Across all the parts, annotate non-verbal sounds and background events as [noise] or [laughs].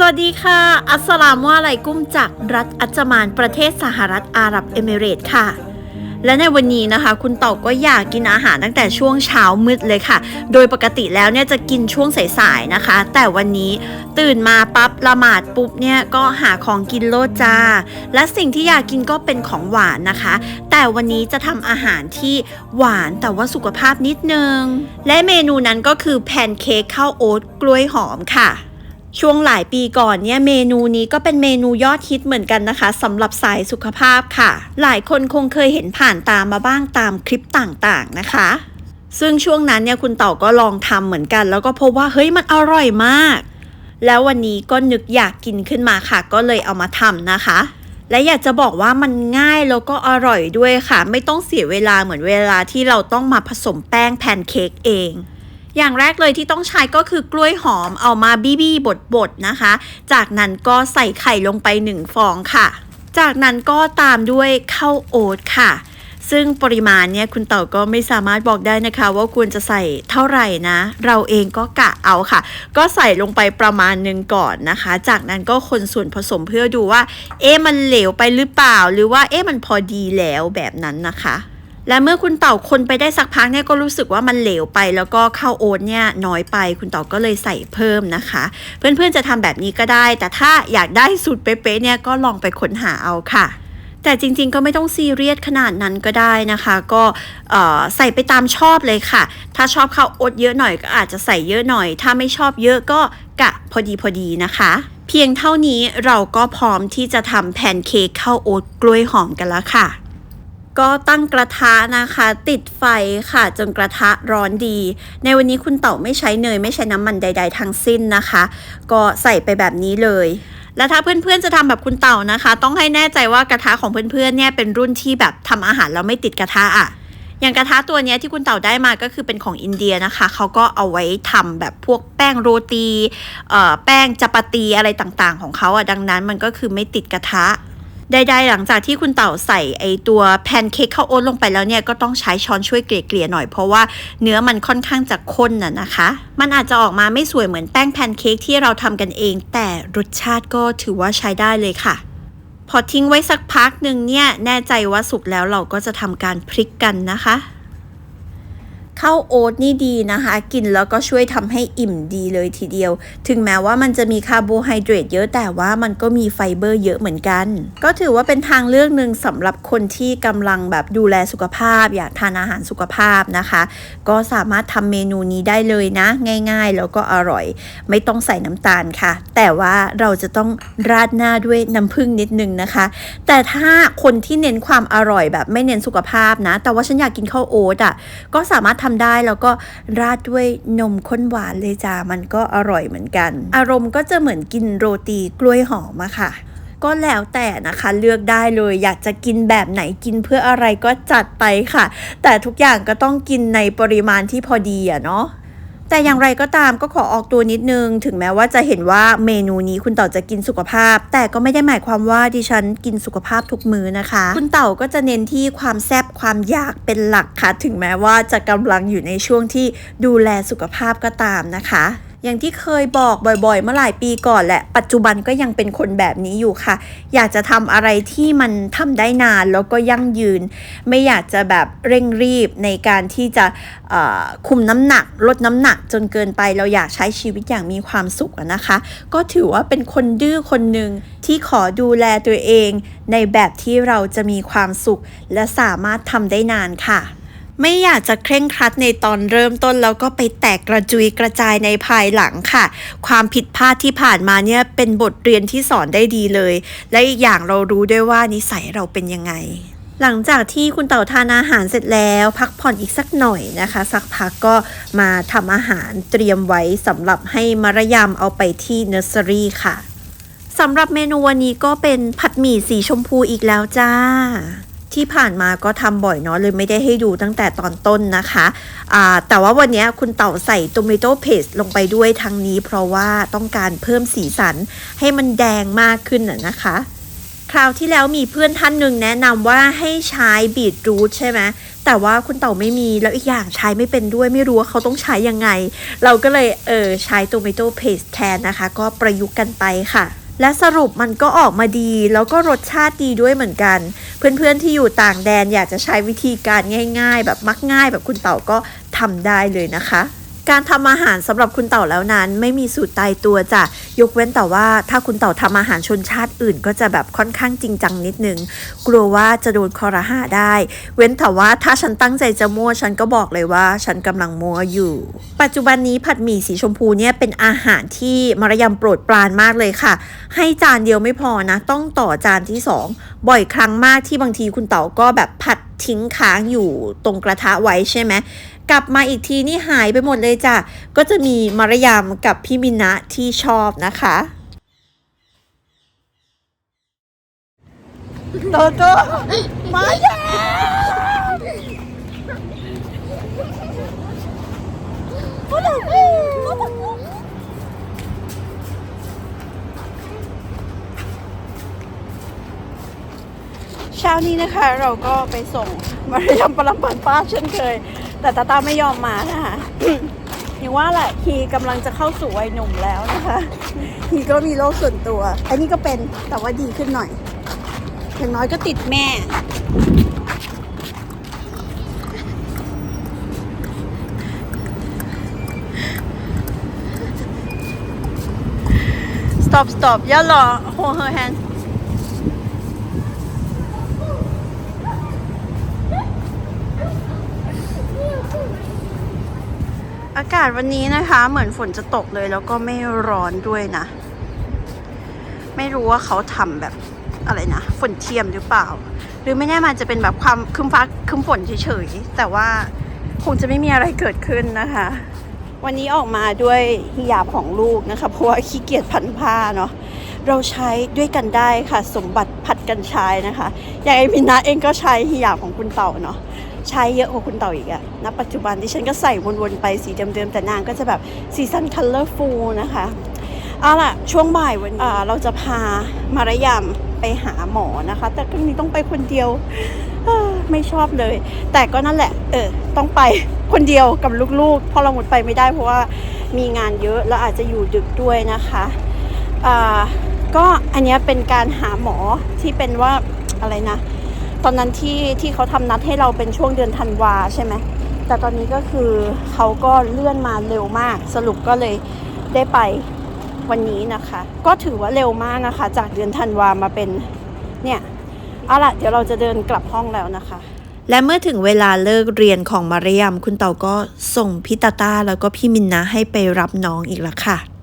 สวัสดีค่ะ อัสสลามุอะลัยกุมจากรัฐอัจมานประเทศสหรัฐอาหรับเอมิเรต์ค่ะ และในวันนี้นะคะ คุณเต่าก็อยากกินอาหารตั้งแต่ช่วงเช้ามืดเลยค่ะ โดยปกติแล้วเนี่ยจะกินช่วงสายๆนะคะ แต่วันนี้ตื่นมาปั๊บละหมาดปุ๊บเนี่ยก็หาของกินโลดจ้า และสิ่งที่อยากกินก็เป็นของหวานนะคะ แต่วันนี้จะทำอาหารที่หวานแต่ว่าสุขภาพนิดนึง และเมนูนั้นก็คือแพนเค้กข้าวโอ๊ตกล้วยหอมค่ะ ช่วงหลายปีก่อนเนี่ยเมนูนี้ก็เป็นเมนูยอดฮิตเหมือนกันนะคะสำหรับสายสุขภาพค่ะ หลายคนคงเคยเห็นผ่านตามมาบ้างตามคลิปต่างๆนะคะ ซึ่งช่วงนั้นเนี่ยคุณเต่าก็ลองทำเหมือนกัน แล้วก็พบว่าเฮ้ยมันอร่อยมาก แล้ววันนี้ก็นึกอยากกินขึ้นมาค่ะ ก็เลยเอามาทำนะคะและอยากจะบอกว่ามันง่ายแล้วก็อร่อยด้วยค่ะ ไม่ต้องเสียเวลาเหมือนเวลาที่เราต้องมาผสมแป้งแพนเค้กเอง อย่างแรกเลยที่ต้องใช้ก็คือกล้วยหอมเอามาบี้บี้บดบดๆนะคะ จากนั้นก็ใส่ไข่ลงไปหนึ่งฟองค่ะ จากนั้นก็ตามด้วยข้าวโอ๊ตค่ะซึ่งปริมาณเนี่ยคุณเต่าก็ไม่สามารถบอกได้นะคะ ว่าควรจะใส่เท่าไหร่นะ เราเองก็กะเอาค่ะ ก็ใส่ลงไปประมาณหนึ่งก่อนนะคะ จากนั้นก็คนส่วนผสมเพื่อดูว่า เอ๊ะมันเหลวไปหรือเปล่า หรือว่าเอ๊ะมันพอดีแล้วแบบนั้นนะคะ และเมื่อคุณเต่าคนไปได้สักพักเนี่ยก็รู้สึกว่ามันเหลวไป แล้วก็ข้าวโอ๊ตเนี่ยน้อยไปคุณเต่าก็เลยใส่เพิ่มนะคะ เพื่อนๆจะทำแบบนี้ก็ได้ แต่ถ้าอยากได้สูตรเป๊ะๆเนี่ยก็ลองไปค้นหาเอาค่ะแต่จริงๆ ก็ไม่ต้องซีเรียสขนาดนั้นก็ได้นะคะ ก็ใส่ไปตามชอบเลยค่ะ ถ้าชอบข้าวโอ๊ตเยอะหน่อยก็อาจจะใส่เยอะหน่อย ถ้าไม่ชอบเยอะก็กะพอดีพอดีนะคะ เพียงเท่านี้เราก็พร้อมที่จะทำแพนเค้กข้าวโอ๊ตกล้วยหอมกันแล้วค่ะ ก็ตั้งกระทะนะคะ ติดไฟค่ะ จนกระทะร้อนดี ในวันนี้คุณเต่าไม่ใช้เนยไม่ใช้น้ำมันใด ๆทั้งสิ้นนะคะ ก็ใส่ไปแบบนี้เลย แล้วถ้าเพื่อนๆจะทำแบบคุณเต่านะคะ ต้องให้แน่ใจว่ากระทะของเพื่อนๆเนี่ยเป็นรุ่นที่แบบทำอาหารแล้วไม่ติดกระทะอะอย่างกระทะตัวเนี้ยที่คุณเต่าได้มาก็คือเป็นของอินเดียนะคะ เขาก็เอาไว้ทำแบบพวกแป้งโรตีเอ่อแป้งจัปาตีอะไรต่างๆ ของเขาอะดังนั้นมันก็คือไม่ติดกระทะ ใดๆหลังจากที่คุณเต่าใส่ไอตัวแพนเค้กข้าวโอ๊ตลงไปแล้วเนี่ยก็ต้องใช้ช้อนช่วยเกลี่ยๆหน่อยเพราะว่าเนื้อมันค่อนข้างจะข้นน่ะนะคะ มันอาจจะออกมาไม่สวยเหมือนแป้งแพนเค้กที่เราทำกันเอง แต่รสชาติก็ถือว่าใช้ได้เลยค่ะ พอทิ้งไว้สักพักหนึ่งเนี่ยแน่ใจว่าสุกแล้วเราก็จะทำการพลิกกันนะคะ ข้าวโอ๊ตนี่ดีนะคะ กินแล้วก็ช่วยทำให้อิ่มดีเลยทีเดียว ถึงแม้ว่ามันจะมีคาร์โบไฮเดรตเยอะแต่ว่ามันก็มีไฟเบอร์เยอะเหมือนกัน ก็ถือว่าเป็นทางเลือกหนึ่งสำหรับคนที่กำลังแบบดูแลสุขภาพ อยากทานอาหารสุขภาพนะคะ ก็สามารถทำเมนูนี้ได้เลยนะ ง่ายๆ แล้วก็อร่อย ไม่ต้องใส่น้ำตาลค่ะ แต่ว่าเราจะต้องราดหน้าด้วยน้ำผึ้งนิดนึงนะคะ แต่ถ้าคนที่เน้นความอร่อยแบบไม่เน้นสุขภาพนะ แต่ว่าฉันอยากกินข้าวโอ๊ตอะก็สามารถททำได้แล้วก็ราดด้วยนมข้นหวานเลยจ้ามันก็อร่อยเหมือนกัน อารมณ์ก็จะเหมือนกินโรตีกล้วยหอมอะค่ะก็แล้วแต่นะคะเลือกได้เลย อยากจะกินแบบไหนกินเพื่ออะไรก็จัดไปค่ะ แต่ทุกอย่างก็ต้องกินในปริมาณที่พอดีอะเนาะ แต่อย่างไรก็ตามก็ขอออกตัวนิดนึง ถึงแม้ว่าจะเห็นว่าเมนูนี้คุณเต่าจะกินสุขภาพ แต่ก็ไม่ได้หมายความว่าดิฉันกินสุขภาพทุกมื้อนะคะ คุณเต่าก็จะเน้นที่ความแซ่บความอยากเป็นหลักค่ะ ถึงแม้ว่าจะกำลังอยู่ในช่วงที่ดูแลสุขภาพก็ตามนะคะ อย่างที่เคยบอกบ่อยๆ เมื่อหลายปีก่อนแหละปัจจุบันก็ยังเป็นคนแบบนี้อยู่ค่ะ อยากจะทำอะไรที่มันทำได้นานแล้วก็ยั่งยืน ไม่อยากจะแบบเร่งรีบในการที่จะคุมน้ำหนัก ลดน้ำหนักจนเกินไปเราอยากใช้ชีวิตอย่างมีความสุขนะคะ ก็ถือว่าเป็นคนดื้อคนหนึ่งที่ขอดูแลตัวเอง ในแบบที่เราจะมีความสุข และสามารถทำได้นานค่ะ ไม่อยากจะเคร่งครัดในตอนเริ่มต้นแล้วก็ไปแตกกระจุยกระจายในภายหลังค่ะ ความผิดพลาดที่ผ่านมาเนี่ยเป็นบทเรียนที่สอนได้ดีเลย และอีกอย่างเรารู้ด้วยว่านิสัยเราเป็นยังไงหลังจากที่คุณเต่าทานอาหารเสร็จแล้ว พักผ่อนอีกสักหน่อยนะคะ สักพักก็มาทำอาหารเตรียมไว้สำหรับให้มารยามเอาไปที่เนอร์เซอรี่ค่ะสำหรับเมนูวันนี้ก็เป็นผัดหมี่สีชมพูอีกแล้วจ้า ที่ผ่านมาก็ทำบ่อยเนาะเลยไม่ได้ให้ดูตั้งแต่ตอนต้นนะคะอ่าแต่ว่าวันนี้คุณเต่าใส่โตเมโตเพสลงไปด้วยทั้งนี้ เพราะว่าต้องการเพิ่มสีสันให้มันแดงมากขึ้นน่ะนะคะ คราวที่แล้วมีเพื่อนท่านหนึ่งแนะนำว่าให้ใช้บีทรูทใช่ไหมแต่ว่าคุณเต่าไม่มีแล้วอีกอย่างใช้ไม่เป็นด้วยไม่รู้ว่าเขาต้องใช้ยังไง เราก็เลยเออใช้โตเมโตเพสแทนนะคะ ก็ประยุกต์กันไปค่ะ และสรุปมันก็ออกมาดี แล้วก็รสชาติดีด้วยเหมือนกัน เพื่อนๆที่อยู่ต่างแดนอยากจะใช้วิธีการง่าย ๆ แบบมักง่าย แบบคุณเต่าก็ทำได้เลยนะคะ การทำอาหารสำหรับคุณเต่าแล้วนั้น ไม่มีสูตรตายตัวจ้ะยกเว้นแต่ว่าถ้าคุณเต่าทำอาหารชนชาติอื่น ก็จะแบบค่อนข้างจริงจังนิดนึง กลัวว่าจะโดนคอรหาได้ เว้นแต่ว่าถ้าฉันตั้งใจจะมั่วฉันก็บอกเลยว่า ฉันกำลังมั่วอยู่ ปัจจุบันนี้ผัดหมี่สีชมพูเนี่ยเป็นอาหารที่มารยำโปรดปรานมากเลยค่ะ ให้จานเดียวไม่พอนะ ต้องต่อจานที่สองบ่อยครั้งมากที่บางทีคุณเต๋าก็แบบผัดทิ้งค้างอยู่ตรงกระทะไว้ใช่ไหม กลับมาอีกทีนี่หายไปหมดเลยจ้ะ ก็จะมีมารยามกับพี่มินะที่ชอบนะคะโตโตมาแล้ว เช้านี้นะคะเราก็ไปส่งมารยมปรัมปันป้าเช่นเคย แต่ตาตาไม่ยอมมานะคะอย่างว่าแหละฮีกำลังจะเข้าสู่วัยหนุ่มแล้วนะคะฮีก็มีโรคส่วนตัว อันนี้ก็เป็นแต่ว่าดีขึ้นหน่อย อย่างน้อยก็ติดแม่ stop stop อย่ารอ hold her hand ากาศวันนี้นะคะ เหมือนฝนจะตกเลยแล้วก็ไม่ร้อนด้วยนะ ไม่รู้ว่าเขาทำแบบอะไรนะ ฝนเทียมหรือเปล่า หรือไม่แน่มันจะเป็นแบบความคึมฟ้าคึมฝนเฉยๆ แต่ว่าคงจะไม่มีอะไรเกิดขึ้นนะคะ วันนี้ออกมาด้วยฮิญาบของลูกนะคะ เพราะว่าขี้เกียจพันผ้าเนาะ เราใช้ด้วยกันได้ค่ะ สมบัติผัดกันใช้นะคะ อย่างไอมินาเองก็ใช้ฮิญาของคุณเต่าเนาะใช้เยอะกว่าคุณเต่าอีกอะณปัจจุบันที่ฉันก็ใส่วนๆไปสีเดิมๆ แต่นางก็จะแบบซีซันคัลเลอร์ฟูลนะคะเอาล่ะ ช่วงบ่ายวันอ่าเราจะพามารยามไปหาหมอนะคะ แต่ครั้งนี้ต้องไปคนเดียวไม่ชอบเลย แต่ก็นั่นแหละ เออ ต้องไปคนเดียวกับลูกๆ เพราะเราหมดไปไม่ได้เพราะว่ามีงานเยอะแล้วอาจจะอยู่ดึกด้วยนะคะ อ่า ก็อันนี้เป็นการหาหมอที่เป็นว่าอะไรนะ ตอนนั้นที่ที่เขาทำนัดให้เราเป็นช่วงเดือนธันวาใช่ไหมแต่ตอนนี้ก็คือเขาก็เลื่อนมาเร็วมาก สรุปก็เลยได้ไปวันนี้นะคะ ก็ถือว่าเร็วมากนะคะ จากเดือนธันวามาเป็นเนี่ยเอาละเดี๋ยวเราจะเดินกลับห้องแล้วนะคะ และเมื่อถึงเวลาเลิกเรียนของมารยามคุณเต่าก็ส่งพี่ตาตาแล้วก็พี่มินนะให้ไปรับน้องอีกแล้วค่ะ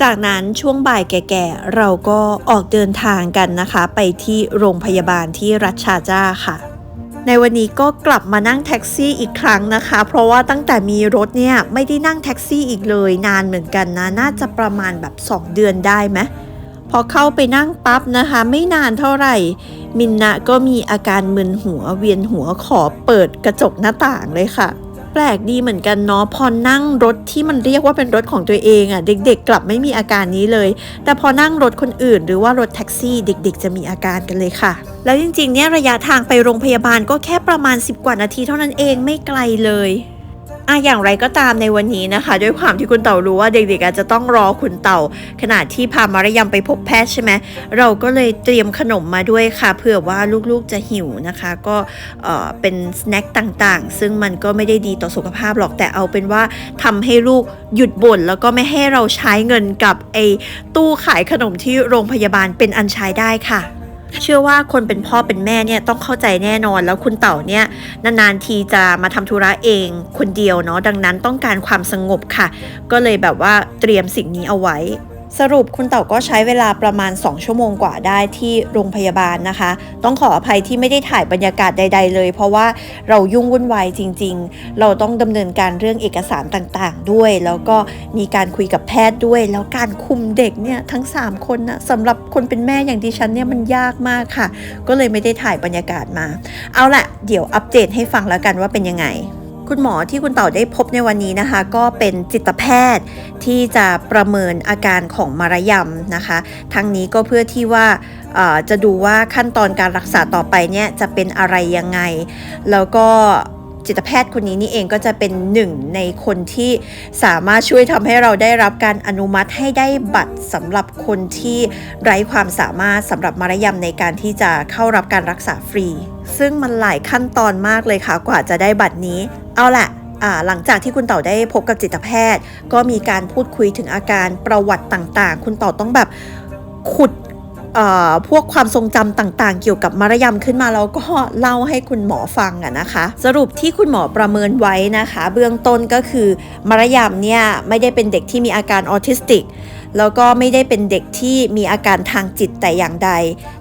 จากนั้นช่วงบ่ายแก่ๆ เราก็ออกเดินทางกันนะคะ ไปที่โรงพยาบาลที่รัชชาจ้าค่ะ ในวันนี้ก็กลับมานั่งแท็กซี่อีกครั้งนะคะ เพราะว่าตั้งแต่มีรถเนี่ยไม่ได้นั่งแท็กซี่อีกเลยนานเหมือนกันนะ น่าจะประมาณแบบ 2 เดือนได้ไหมพอเข้าไปนั่งปั๊บนะคะ ไม่นานเท่าไหร่ มินนะก็มีอาการมึนหัวเวียนหัวขอเปิดกระจกหน้าต่างเลยค่ะ ปลกดีเหมือนกันเนาะพอนั่งรถที่มันเรียกว่าเป็นรถของตัวเองอะ่ะเด็ก ๆ กลับไม่มีอาการนี้เลย แต่พอนั่งรถคนอื่น หรือว่ารถแท็กซี่ เด็ก ๆ จะมีอาการกันเลยค่ะ แล้วจริงๆเนี่ยระยะทางไปโรงพยาบาลก็แค่ประมาณ 10 กว่านาทีเท่านั้นเองไม่ไกลเลย อะอย่างไรก็ตามในวันนี้นะคะ ด้วยความที่คุณเต่ารู้ว่าเด็กๆอาจจะต้องรอคุณเต่า ขณะที่พามารยามไปพบแพทย์ใช่ไหมเราก็เลยเตรียมขนมมาด้วยค่ะเผื่อว่าลูกๆจะหิวนะคะ ก็เออเป็นสแน็คต่างๆ ซึ่งมันก็ไม่ได้ดีต่อสุขภาพหรอกแต่เอาเป็นว่าทำให้ลูกหยุดบ่นแล้วก็ไม่ให้เราใช้เงินกับไอ้ตู้ขายขนมที่โรงพยาบาลเป็นอันใช้ได้ค่ะ เชื่อว่าคนเป็นพ่อเป็นแม่เนี่ยต้องเข้าใจแน่นอน แล้วคุณเต่าเนี่ยนานๆทีจะมาทำธุระเองคนเดียวเนาะดังนั้นต้องการความสงบค่ะ ก็เลยแบบว่าเตรียมสิ่งนี้เอาไว้ สรุปคุณเต่าก็ใช้เวลาประมาณ 2 ชั่วโมงกว่าได้ที่โรงพยาบาลนะคะ ต้องขออภัยที่ไม่ได้ถ่ายบรรยากาศใด ๆ เลย เพราะว่าเรายุ่งวุ่นวายจริง ๆ เราต้องดำเนินการเรื่องเอกสารต่างๆ ด้วย แล้วก็มีการคุยกับแพทย์ด้วย แล้วการคุมเด็กเนี่ยทั้ง 3 คนนะสำหรับคนเป็นแม่อย่างดิฉันเนี่ยมันยากมากค่ะ ก็เลยไม่ได้ถ่ายบรรยากาศมา เอาละเดี๋ยวอัปเดตให้ฟังแล้วกันว่าเป็นยังไง คุณหมอที่คุณเต่าได้พบในวันนี้นะคะ ก็เป็นจิตแพทย์ที่จะประเมินอาการของมารยำนะคะ ทั้งนี้ก็เพื่อที่ว่าจะดูว่าขั้นตอนการรักษาต่อไปเนี่ยจะเป็นอะไรยังไง แล้วก็ จิตแพทย์คนนี้นี่เองก็จะเป็นหนึ่งในคนที่สามารถช่วยทำให้เราได้รับการอนุมัติให้ได้บัตรสำหรับคนที่ไร้ความสามารถสำหรับมารยำในการที่จะเข้ารับการรักษาฟรี ซึ่งมันหลายขั้นตอนมากเลยค่ะกว่าจะได้บัตรนี้ เอาละหลังจากที่คุณเต่าได้พบกับจิตแพทย์ ก็มีการพูดคุยถึงอาการประวัติต่างๆ คุณเต่าต้องแบบขุด พวกความทรงจำต่างๆ เกี่ยวกับมารยำขึ้นมาแล้วก็เล่าให้คุณหมอฟังอะนะคะ สรุปที่คุณหมอประเมินไว้นะคะ เบื้องต้นก็คือมารยำเนี่ยไม่ได้เป็นเด็กที่มีอาการออทิสติก แล้วก็ไม่ได้เป็นเด็กที่มีอาการทางจิตแต่อย่างใด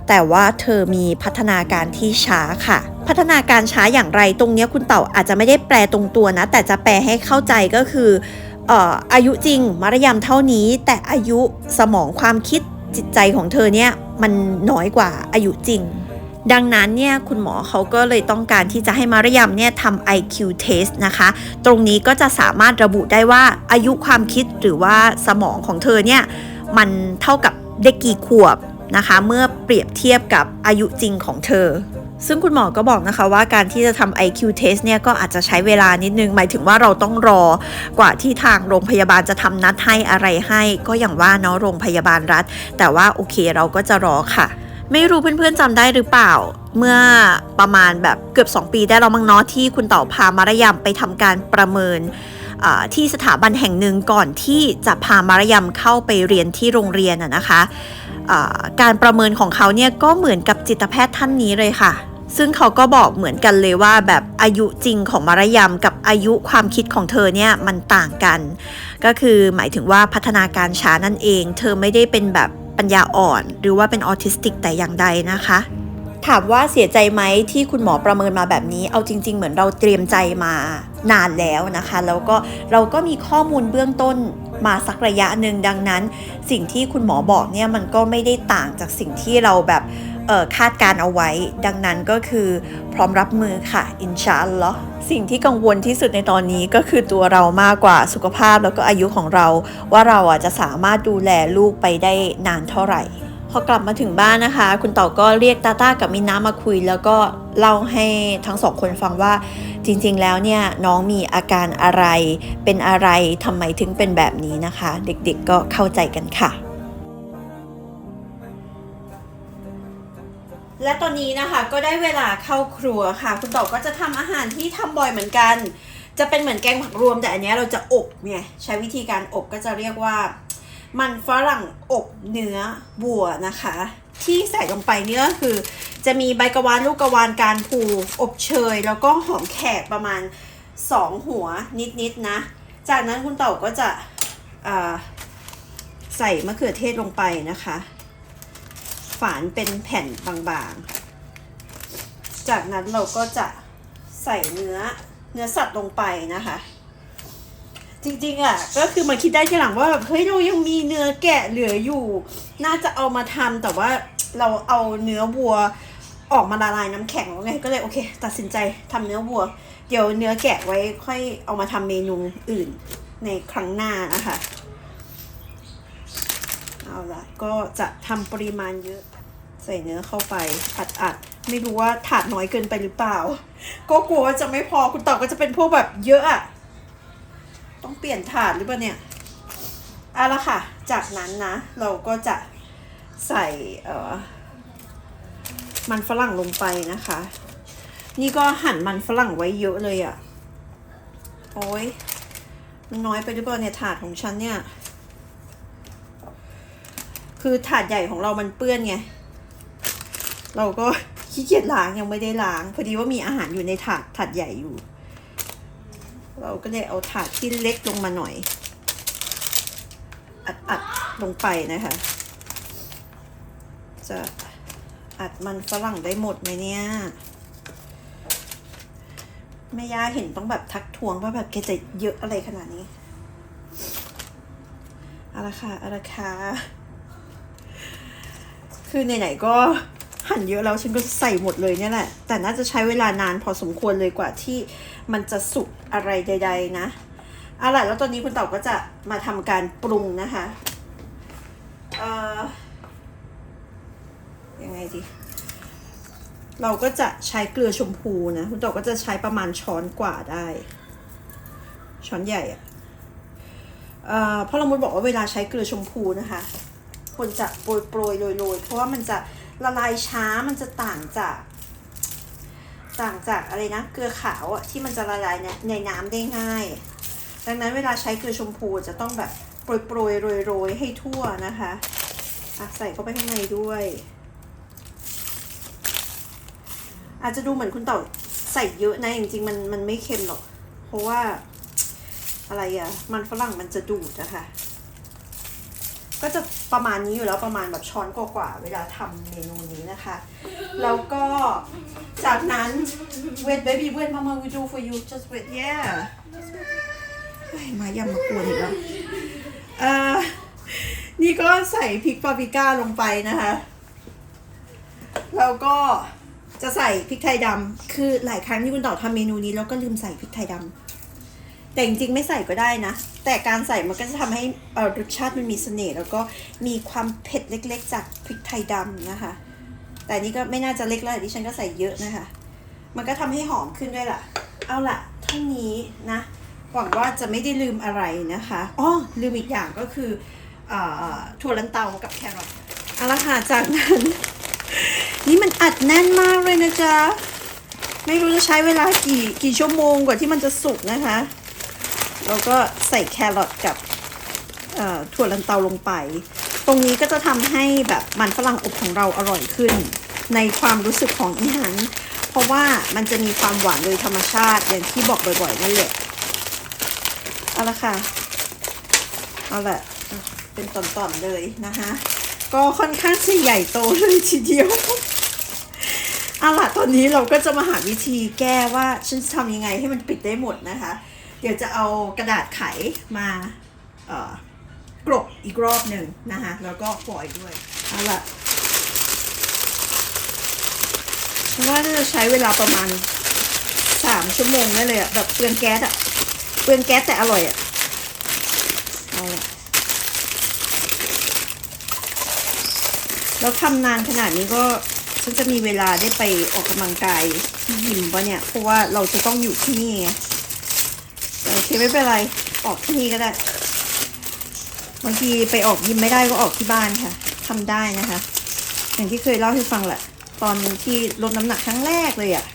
แต่ว่าเธอมีพัฒนาการที่ช้าค่ะ พัฒนาการช้าอย่างไรตรงนี้คุณเต่าอาจจะไม่ได้แปลตรงตัวนะ แต่จะแปลให้เข้าใจก็คืออายุจริงมารยามเท่านี้ แต่อายุสมองความคิด จิตใจของเธอเนี่ยมันน้อยกว่าอายุจริง ดังนั้นเนี่ยคุณหมอเขาก็เลยต้องการที่จะให้มารยามเนี่ยทำ IQ test นะคะ ตรงนี้ก็จะสามารถระบุได้ว่าอายุความคิดหรือว่าสมองของเธอเนี่ยมันเท่ากับเด็กกี่ขวบนะคะ เมื่อเปรียบเทียบกับอายุจริงของเธอ ซึ่งคุณหมอก็บอกนะคะว่าการที่จะทำ IQ test เนี่ยก็อาจจะใช้เวลานิดนึง หมายถึงว่าเราต้องรอกว่าที่ทางโรงพยาบาลจะทำนัดให้อะไรให้ ก็อย่างว่าเนาะโรงพยาบาลรัฐ แต่ว่าโอเคเราก็จะรอค่ะ ไม่รู้เพื่อนๆจำได้หรือเปล่าเมื่อประมาณแบบเกือบ 2 ปีได้เรามังเนาะที่คุณต่าพามารยามไปทำการประเมินที่สถาบันแห่งหนึ่งก่อนที่จะพามารยามเข้าไปเรียนที่โรงเรียนอะนะคะ การประเมินของเขาเนี่ยก็เหมือนกับจิตแพทย์ท่านนี้เลยค่ะ ซึ่งเขาก็บอกเหมือนกันเลยว่าแบบอายุจริงของมารยามกับอายุความคิดของเธอเนี่ยมันต่างกัน ก็คือหมายถึงว่าพัฒนาการช้านั่นเอง เธอไม่ได้เป็นแบบปัญญาอ่อน หรือว่าเป็นออทิสติกแต่อย่างใดนะคะถามว่าเสียใจไหมที่คุณหมอประเมินมาแบบนี้ เอาจริง ๆ เหมือนเราเตรียมใจมานานแล้วนะคะ แล้วก็เราก็มีข้อมูลเบื้องต้น มาสักระยะหนึ่งดังนั้น สิ่งที่คุณหมอบอกเนี่ยมันก็ไม่ได้ต่างจากสิ่งที่เราแบบคาดการเอาไว้ ดังนั้นก็คือพร้อมรับมือค่ะ อินชาอัลลอฮ์สิ่งที่กังวลที่สุดในตอนนี้ก็คือตัวเรามากกว่าสุขภาพแล้วก็อายุของเรา ว่าเราอะจะสามารถดูแลลูกไปได้นานเท่าไหร่ พอกลับมาถึงบ้านนะคะ คุณต่อก็เรียกตาต้ากับมินน้ามาคุย แล้วก็เล่าให้ทั้งสองคนฟังว่าจริงๆ แล้วเนี่ยน้องมีอาการอะไร เป็นอะไรทำไมถึงเป็นแบบนี้นะคะ เด็กๆก็เข้าใจกันค่ะ และตอนนี้นะคะก็ได้เวลาเข้าครัวค่ะ คุณต่อก็จะทำอาหารที่ทำบ่อยเหมือนกัน จะเป็นเหมือนแกงผักรวมแต่อันนี้เราจะอบเนี่ยใช้วิธีการอบก็จะเรียกว่า มันฝรั่งอบเนื้อบัวนะคะ ที่ใส่ลงไปเนี่ยคือ จะมีใบกระวานลูกกระวานการผูอบเชย แล้วก็หอมแขกประมาณ 2 หัวนิดๆนะจากนั้นคุณเต่าก็จะใส่มะเขือเทศลงไปนะคะ ฝานเป็นแผ่นบางๆ จากนั้นเราก็จะใส่เนื้อเนื้อสัตว์ลงไปนะคะ จริงๆอะก็คือมาคิดได้ทีหลังว่าแบบเฮ้ยเรายังมีเนื้อแกะเหลืออยู่ น่าจะเอามาทำแต่ว่าเราเอาเนื้อวัวออกมาละลายน้ำแข็งแล้วไงก็เลยโอเค ตัดสินใจทำเนื้อวัว เดี๋ยวเนื้อแกะไว้ค่อยเอามาทำเมนูอื่นในครั้งหน้านะคะเอาละก็จะทำปริมาณเยอะ ใส่เนื้อเข้าไปอัดอัดไม่รู้ว่าถาดน้อยเกินไปหรือเปล่า ก็กลัวว่าจะไม่พอคุณต่อก็จะเป็นพวกแบบเยอะอะ ต้องเปลี่ยนถาดหรือเปล่าเนี่ยเอาละค่ะ จากนั้นนะ เราก็จะใส่เออมันฝรั่งลงไปนะคะ นี่ก็หั่นมันฝรั่งไว้เยอะเลยอะ่ะ โอ้ยมันน้อยไปหรือเปล่าเนี่ยถาดของฉันเนี่ย คือถาดใหญ่ของเรามันเปื้อนไง เราก็ขี้เกียจล้างยังไม่ได้ล้าง พอดีว่ามีอาหารอยู่ในถาดถาดใหญ่อยู่ เราก็เลยเอาถาดที่เล็กลงมาหน่อย อัดอัดลงไปนะคะ จะอัดมันฝรั่งได้หมดไหมเนี่ยแม่ย่าเห็นต้องแบบทักทวงว่าแบบแกจะเยอะอะไรขนาดนี้อาละค่ะอาค่ะคือไหนๆก็หั่นเยอะแล้วฉันก็ใส่หมดเลยเนี่ยแหละ แต่น่าจะใช้เวลานานพอสมควรเลยกว่าที่ มันจะสุกอะไรใด ๆ นะเอาล่ะแล้วตอนนี้คุณเต่าก็จะมาทำการปรุงนะคะเอ่อยังไงดีเราก็จะใช้เกลือชมพูนะ คุณเต่าก็จะใช้ประมาณช้อนกว่าได้ ช้อนใหญ่อะเอ่อเพราะละมุดบอกว่าเวลาใช้เกลือชมพูนะคะควรจะโปรยโปรยโรยโรยเพราะว่ามันจะละลายช้ามันจะต่างจาก ต่างจากอะไรนะเกลือขาวอะที่มันจะละลายในในน้ำได้ง่าย ดังนั้นเวลาใช้เกลือชมพูจะต้องแบบโปรยโปรยโรยโรยให้ทั่วนะคะอะใส่เข้าไปข้างในด้วย อาจจะดูเหมือนคุณเต่าใส่เยอะนะจริงๆมันมันไม่เค็มหรอก เพราะว่าอะไรอะมันฝรั่งมันจะดูดนะคะ ก็จะประมาณนี้อยู่แล้วประมาณแบบช้อนกว่าๆเวลาทำเมนูนี้นะคะ แล้วก็จากนั้น wait baby wait mama we do for you just wait yeah เฮ้ยมายำมากวนอีกแล้วเอ่อนี่ก็ใส่พริกปาปริก้าลงไปนะคะ แล้วก็จะใส่พริกไทยดำคือหลายครั้งที่คุณต่อทำเมนูนี้แล้วก็ลืมใส่พริกไทยดำ แต่จริงๆไม่ใส่ก็ได้นะ แต่การใส่มันก็จะทำให้รสชาติมันมีเสน่ห์แล้วก็มีความเผ็ดเล็กๆ จากพริกไทยดำนะคะ แต่นี่ก็ไม่น่าจะเล็กแล้วดิฉันก็ใส่เยอะนะคะ มันก็ทำให้หอมขึ้นด้วยล่ะ เอาล่ะเท่านี้นะหวังว่าจะไม่ได้ลืมอะไรนะคะอ๋อลืมอีกอย่างก็คืออถั่วลันเตากับแครอทเอาละค่ะจากนั้น นี่มันอัดแน่นมากเลยนะจ๊ะไม่รู้จะใช้เวลากี่กี่ชั่วโมงกว่าที่มันจะสุกนะคะ แล้วก็ใส่แครอทกับถั่วลันเตาลงไป ตรงนี้ก็จะทำให้แบบมันฝรั่งอบของเราอร่อยขึ้น ในความรู้สึกของอีหันเพราะว่ามันจะมีความหวานโดยธรรมชาติอย่างที่บอกบ่อยๆนั่นแหละเอาละค่ะเอาละเป็นตอนๆเลยนะคะก็ค่อนข้างจะใหญ่โตเลยทีเดียวเอาล่ะตอนนี้เราก็จะมาหาวิธีแก้ว่าฉันทำยังไงให้มันปิดได้หมดนะคะ เดี๋ยวจะเอากระดาษไขมากรบอีกรอบหนึ่งนะคะแล้วก็ฟอยด้วยเอาละฉันว่าน่าจะใช้เวลาประมาณสามชั่วโมงได้เลยอะแบบเปลืองแก๊สอะเปลืองแก๊สแต่อร่อยอะเอาละแล้วทำนานขนาดนี้ก็ฉันจะมีเวลาได้ไปออกกำลังกายที่ยิมปะเนี่ย เพราะว่าเราจะต้องอยู่ที่นี่ไง เคไม่เป็นไร ออกที่นี่ก็ได้ บางทีไปออกยิมไม่ได้ก็ออกที่บ้านค่ะทำได้นะคะ อย่างที่เคยเล่าให้ฟังแหละ ตอนที่ลดน้ำหนักครั้งแรกเลยอะ่ะ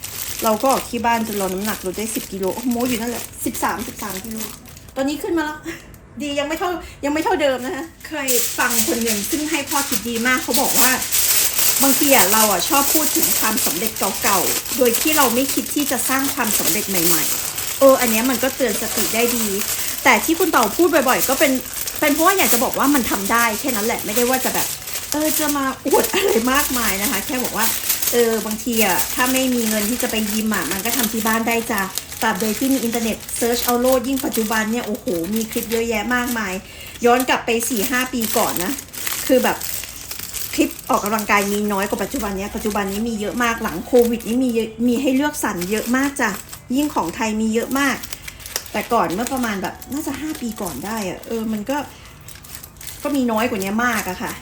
เราก็ออกที่บ้านจนลดน้ำหนักลดได้สิบกิโลโอ้โหโมอยู่นั่นแหละสิบสามสิบสามกิโล ตอนนี้ขึ้นมาแล้วดียังไม่เท่ายังไม่เท่าเดิมนะคะ เคยฟังคนหนึ่งซึ่งให้ข้อคิดดีมากเขาบอกว่าบางทีอะเราอะชอบพูดถึงความสำเร็จเก่าๆ โดยที่เราไม่คิดที่จะสร้างความสำเร็จใหม่ ๆ เอออันนี้มันก็เตือนสติได้ดี แต่ที่คุณเต่าพูดบ่อย ๆ ก็เป็นเป็นเพราะว่าอยากจะบอกว่ามันทำได้แค่นั้นแหละไม่ได้ว่าจะแบบ เออจะมาอวดอะไรมากมายนะคะ แค่บอกว่าเออบางทีอะถ้าไม่มีเงินที่จะไปยิมอะมันก็ทำที่บ้านได้จ้ะตราบโดที่มีอินเทอร์เน็ตเซิร์ชเอาโลดยิ่งปัจจุบันเนี่ยโอ้โหมีคลิปเยอะแยะมากมาย ย้อนกลับไป4ี่ห้าปีก่อนนะ คือแบบคลิปออกกำลังกายมีน้อยกว่าปัจจุบันเนี้ยปัจจุบันนี้มีเยอะมากหลังโควิด นี่มีมีให้เลือกสรรเยอะมากจ้ะ ยิ่งของไทยมีเยอะมาก แต่ก่อนเมื่อประมาณแบบน่าจะห้าปีก่อนได้อะเออมันก็ ก็มีน้อยกว่านี้มากอะค่ะ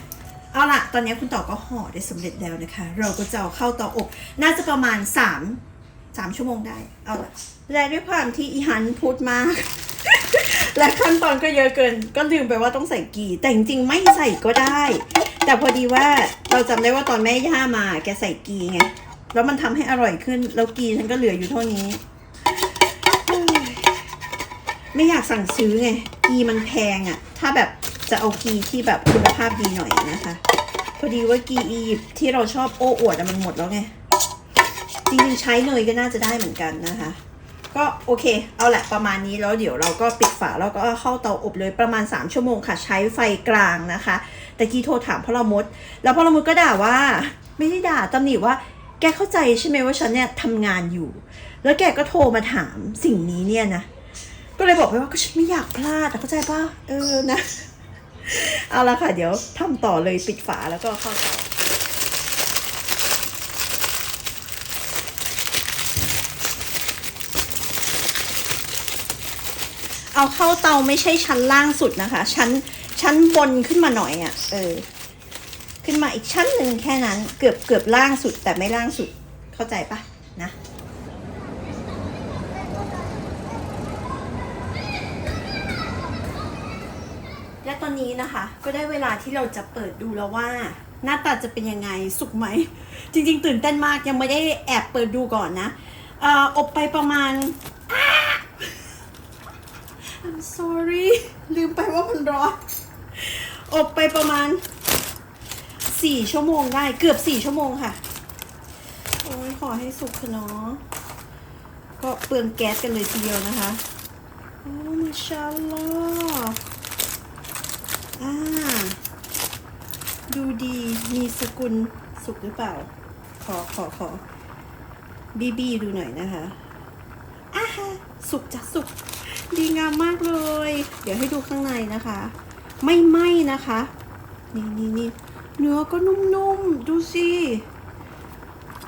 เอาละตอนนี้คุณต่อก็ห่อได้สำเร็จแล้วนะคะ เราก็จะเอาเข้าเตาอบ น่าจะประมาณสามสามชั่วโมงได้ เอาละและด้วยความที่อีฮันพูดมาก และขั้นตอนก็เยอะเกิน ก็ลืมไปว่าต้องใส่กีแต่จริงๆไม่ใส่ก็ได้ แต่พอดีว่าเราจำได้ว่าตอนแม่ย่ามาแกใส่กีไง แล้วมันทำให้อร่อยขึ้น แล้วกีฉันก็เหลืออยู่เท่านี้ ไม่อยากสั่งซื้อไงกีมันแพงอะ่ะ ถ้าแบบจะเอากีที่แบบคุณภาพดีหน่อยนะคะ พอดีว่ากีอียิปต์ที่เราชอบโอ้อวดมันหมดแล้วไง จริงๆใช้เลยก็น่าจะได้เหมือนกันนะคะ ก็โอเค เอาแหละประมาณนี้แล้วเดี๋ยวเราก็ปิดฝาแล้วก็เข้าเตาอบเลยประมาณ 3 ชั่วโมงค่ะ ใช้ไฟกลางนะคะแต่กี้โทรถามพ่อละมด แล้วพ่อละมดก็ด่าว่า ไม่ได้ด่าตำหนิว่าแกเข้าใจใช่ไหมว่าฉันเนี่ยทำงานอยู่ แล้วแกก็โทรมาถามสิ่งนี้เนี่ยนะ ก็เลยบอกไปว่าก็ฉันไม่อยากพลาดอะเข้าใจป่ะเออนะ เอาละค่ะ เดี๋ยวทำต่อเลยปิดฝาแล้วก็เข้าเตาเอาเข้าเตาไม่ใช่ชั้นล่างสุดนะคะ ชั้นชั้นบนขึ้นมาหน่อยอะ่ะ เออ ขึ้นมาอีกชั้นหนึ่งแค่นั้น เกือบเกือบล่างสุดแต่ไม่ล่างสุดเข้าใจปะนะ และต อนนี้นะคะ ก็ได้เวลาที่เราจะเปิดดูแล้วว่า หน้าตาจะเป็นยังไงสุกไหม จริง ๆ ตื่นเต้นมากยังไม่ได้แอบเปิดดูก่อนนะเอ่ออบไปประมาณ I'm sorry ลืมไปว่ามันร้อนอบไปประมาณ4ชั่วโมงได้เกือบ4ชั่วโมงค่ะ โอ้ยขอให้สุกเถอะเนาะก็เปลืองแก๊สกันเลยทีเดียวนะคะ โอ้มาชาลลอ อ่าดูดีมีสกุลสุกหรือเปล่า ขอขอขอบีบีดูหน่อยนะคะอ่าฮะสุกจ้ะสุกดีงามมากเลย เดี๋ยวให้ดูข้างในนะคะ ไม่ไหมนะคะ นี่นี่นี่เนื้อก็นุ่มๆ ดูสิ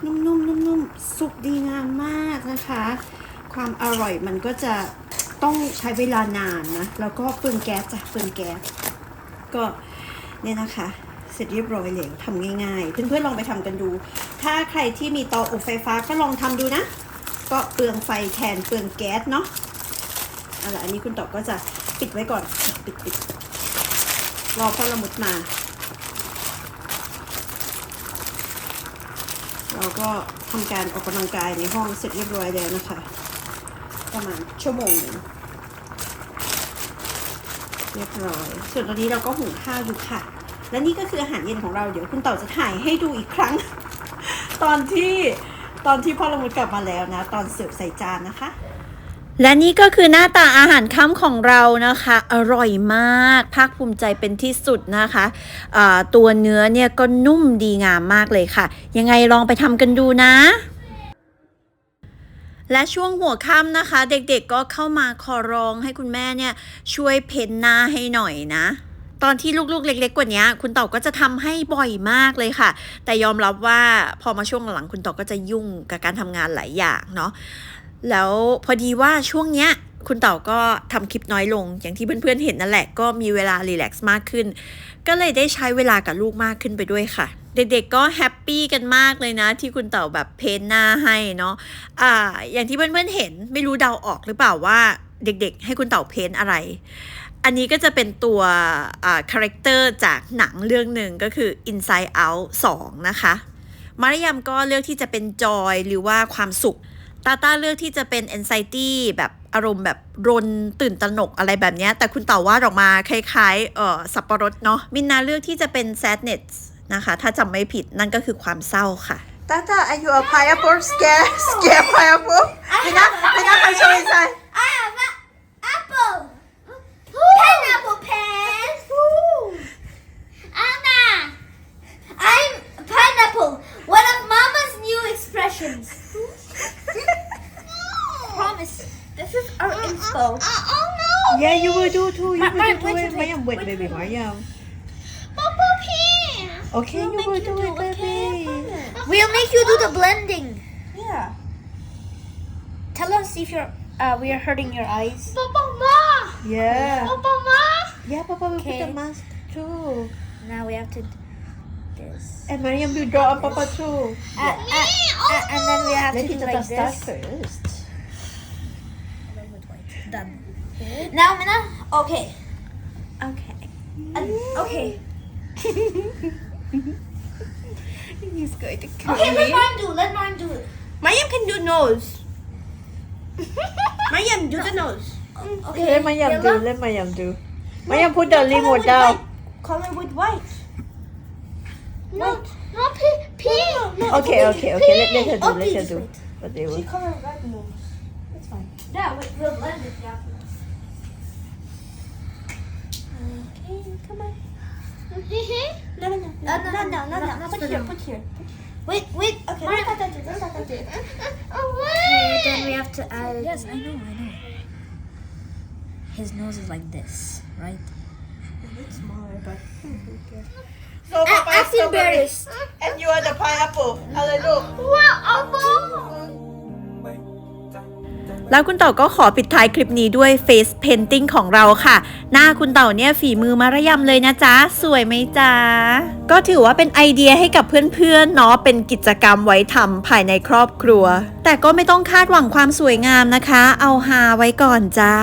นุ่มๆนุ่มๆ สุกดีงามมากนะคะ ความอร่อยมันก็จะต้องใช้เวลานานนะ แล้วก็เปลืองแก๊สจ้ะเปลืองแก๊ส ก็เนี่ยนะคะ เสร็จเรียบร้อยเลยทำง่ายๆ เพื่อนๆลองไปทำกันดู ถ้าใครที่มีเตาอบไฟฟ้าก็ลองทำดูนะ ก็เปลืองไฟแทนเปลืองแก๊สเนาะเอาล่ะอันนี้คุณตอบก็จะปิดไว้ก่อนปิดปิดรอพ่อละมุดมาเราก็ทำการออกกำลังกายในห้องเสร็จเรียบร้อยแล้วนะคะ ประมาณชั่วโมงหนึ่ง เรียบร้อย ส่วนตอนนี้เราก็หุงข้าวอยู่ค่ะ และนี่ก็คืออาหารเย็นของเราเดี๋ยวคุณเต่าจะถ่ายให้ดูอีกครั้ง ตอนที่ตอนที่พ่อละมุดกลับมาแล้วนะ ตอนเสิร์ฟใส่จานนะคะ และนี่ก็คือหน้าตาอาหารค่ำของเรานะคะ อร่อยมาก ภาคภูมิใจเป็นที่สุดนะคะอ่าตัวเนื้อเนี่ยก็นุ่มดีงามมากเลยค่ะ ยังไงลองไปทำกันดูนะ และช่วงหัวค่ำนะคะ เด็กๆก็เข้ามาขอร้องให้คุณแม่เนี่ยช่วยเพ้นหน้าให้หน่อยนะ ตอนที่ลูกๆเล็ก ๆ กว่านี้คุณเต่าก็จะทำให้บ่อยมากเลยค่ะ แต่ยอมรับว่าพอมาช่วงหลังคุณเต่าก็จะยุ่งกับการทำงานหลายอย่างเนาะแล้วพอดีว่าช่วงเนี้ยคุณเต่าก็ทำคลิปน้อยลง อย่างที่เพื่อนๆเห็นนั่นแหละก็มีเวลารีแลกซ์มากขึ้น ก็เลยได้ใช้เวลากับลูกมากขึ้นไปด้วยค่ะ เด็กๆก็แฮปปี้กันมากเลยนะ ที่คุณเต่าแบบเพ้นหน้าให้เนาะอ่า อย่างที่เพื่อนๆเห็นไม่รู้เดาออกหรือเปล่าว่าเด็กๆ ให้คุณเต่าเพ้นอะไร อันนี้ก็จะเป็นตัวอ่าคาแรคเตอร์จากหนังเรื่องหนึ่งก็คือ Inside Out 2 นะคะ มารยามก็เลือกที่จะเป็นจอยหรือว่าความสุข ตาต้าเลือกที่จะเป็น anxiety แบบอารมณ์แบบรนตื่นตระหนกอะไรแบบนี้ แต่คุณเต่าว่าออกมาคล้ายๆ เอ่อสับปะรดเนาะมินนาเลือกที่จะเป็น sadness นะคะ ถ้าจำไม่ผิดนั่นก็คือความเศร้าค่ะตาต้า are you a pineapple scare scare pineapple มินนามินนาไปโชว์ inside I have an apple. Pineapple pen. Anna, I'm pineapple. One of Mama's new expressions. Promise. This is our inspo. oh no. yeah you will do too you Ma- will Ma- do wait, it wait, ไม่ยอม wait wait, baby wait. ไม่ยอม Papa okay you We'll will make do it do it, baby We'll make you do the blending. Yeah. Tell us if you're uh, we are hurting your eyes. Papa ma. yeah Papa ma. yeah papa will put the mask too Now we have to do this. and Mariam will draw on papa too Uh, uh, uh, and then we have let to do like this. first Done. Now, Mina. Okay. okay okay. [laughs] he's going to kill Okay, let me mine do. Let mine do it. Mayam can do nose. Mayam, do the nose. Um, okay. let Mariam do let Mariam do Mariam put the remote down Color with white. No, not pink. Pink. No, okay okay okay let, let her do Oh, let her please do wait. what they She will color red nose. That's fine. Yeah, wait, we'll blend it. Yeah. Okay, come on no, no, no, no, no, no, no, no, no. Put here, put here. Wait, wait. Okay, don't touch it. Don't touch it. [laughs] Oh, okay, then we have to add. Yes, I know, I know. His nose is like this, right? It's smaller, but. [laughs] So Papa is embarrassed. And you are the pineapple. Hallelujah. What, Apple? แล้วคุณเต่าก็ขอปิดท้ายคลิปนี้ด้วย Face Painting ของเราค่ะ หน้าคุณเต่าเนี่ยฝีมือมาระยำเลยนะจ๊ะ สวยไหมจ๊ะ ก็ถือว่าเป็นไอเดียให้กับเพื่อนๆเนาะเป็นกิจกรรมไว้ทำภายในครอบครัว แต่ก็ไม่ต้องคาดหวังความสวยงามนะคะ เอาฮาไว้ก่อนจ้า